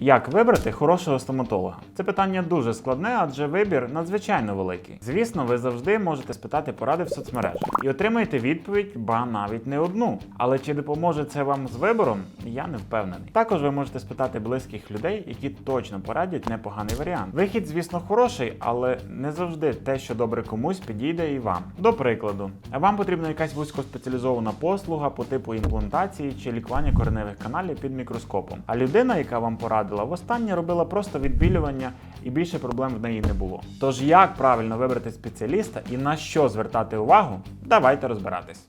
Як вибрати хорошого стоматолога? Це питання дуже складне, адже вибір надзвичайно великий. Звісно, ви завжди можете спитати поради в соцмережах і отримаєте відповідь, ба навіть не одну. Але чи допоможе це вам з вибором, я не впевнений. Також ви можете спитати близьких людей, які точно порадять непоганий варіант. Вихід, звісно, хороший, але не завжди те, що добре комусь, підійде і вам. До прикладу, вам потрібна якась вузькоспеціалізована послуга по типу імплантації чи лікування кореневих каналів під мікроскопом. А людина, яка вам порадила, востаннє робила просто відбілювання і більше проблем в неї не було. Тож як правильно вибрати спеціаліста і на що звертати увагу, давайте розбиратись.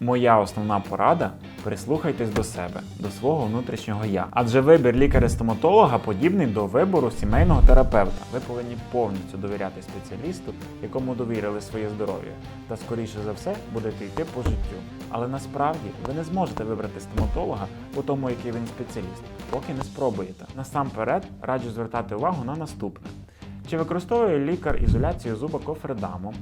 Моя основна порада прислухайтесь до себе, до свого внутрішнього я. Адже вибір лікаря-стоматолога подібний до вибору сімейного терапевта. Ви повинні повністю довіряти спеціалісту, якому довірили своє здоров'я, та скоріше за все будете йти по життю. Але насправді ви не зможете вибрати стоматолога по тому, який він спеціаліст, поки не спробуєте. Насамперед раджу звертати увагу на наступне. Чи використовує лікар ізоляцію зуба кофредамом?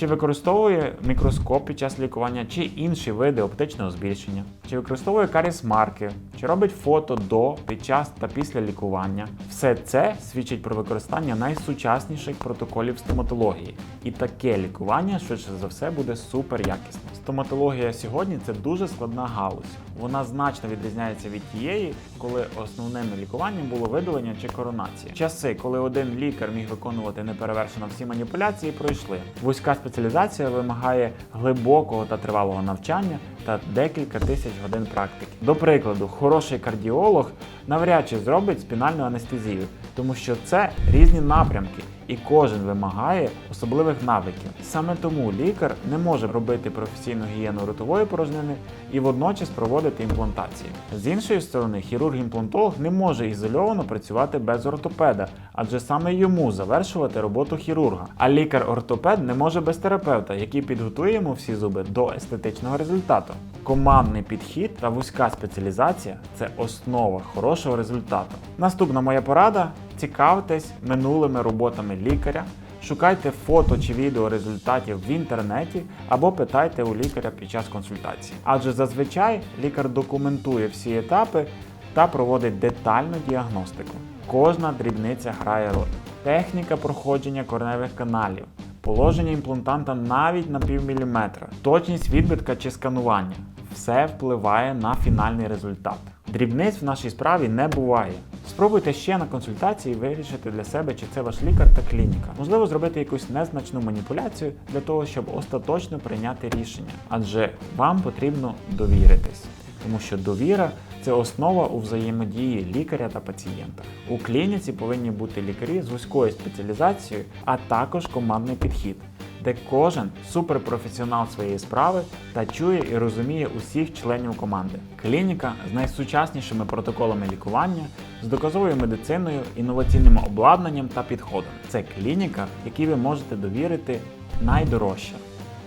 Чи використовує мікроскоп під час лікування, чи інші види оптичного збільшення? Чи використовує каріс марки? Чи робить фото до, під час та після лікування? Все це свідчить про використання найсучасніших протоколів стоматології. І таке лікування швидше за все буде супер якісним. Стоматологія сьогодні це дуже складна галузь. Вона значно відрізняється від тієї, коли основним лікуванням було видалення чи коронація. Часи, коли один лікар міг виконувати неперевершено всі маніпуляції, пройшли. Вузька спеціалізація вимагає глибокого та тривалого навчання та декілька тисяч годин практики. До прикладу, хороший кардіолог навряд чи зробить спінальну анестезію, тому що це різні напрямки. І кожен вимагає особливих навиків. Саме тому лікар не може робити професійну гігієну ротової порожнини і водночас проводити імплантації. З іншої сторони, хірург-імплантолог не може ізольовано працювати без ортопеда, адже саме йому завершувати роботу хірурга. А лікар-ортопед не може без терапевта, який підготує йому всі зуби до естетичного результату. Командний підхід та вузька спеціалізація це основа хорошого результату. Наступна моя порада цікавтесь минулими роботами лікаря, шукайте фото чи відео результатів в інтернеті або питайте у лікаря під час консультації. Адже зазвичай лікар документує всі етапи та проводить детальну діагностику. Кожна дрібниця грає роль. Техніка проходження кореневих каналів, положення імплантанта навіть на півміліметра, точність відбитка чи сканування. Все впливає на фінальний результат. Дрібниць в нашій справі не буває. Спробуйте ще на консультації вирішити для себе, чи це ваш лікар та клініка. Можливо, зробити якусь незначну маніпуляцію для того, щоб остаточно прийняти рішення. Адже вам потрібно довіритись, тому що довіра це основа у взаємодії лікаря та пацієнта. У клініці повинні бути лікарі з вузькою спеціалізацією, а також командний підхід де кожен суперпрофесіонал своєї справи та чує і розуміє усіх членів команди. Клініка з найсучаснішими протоколами лікування, з доказовою медициною, інноваційним обладнанням та підходом. Це клініка, якій ви можете довірити найдорожче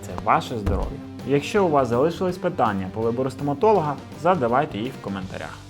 це ваше здоров'я. Якщо у вас залишились питання по вибору стоматолога, задавайте їх в коментарях.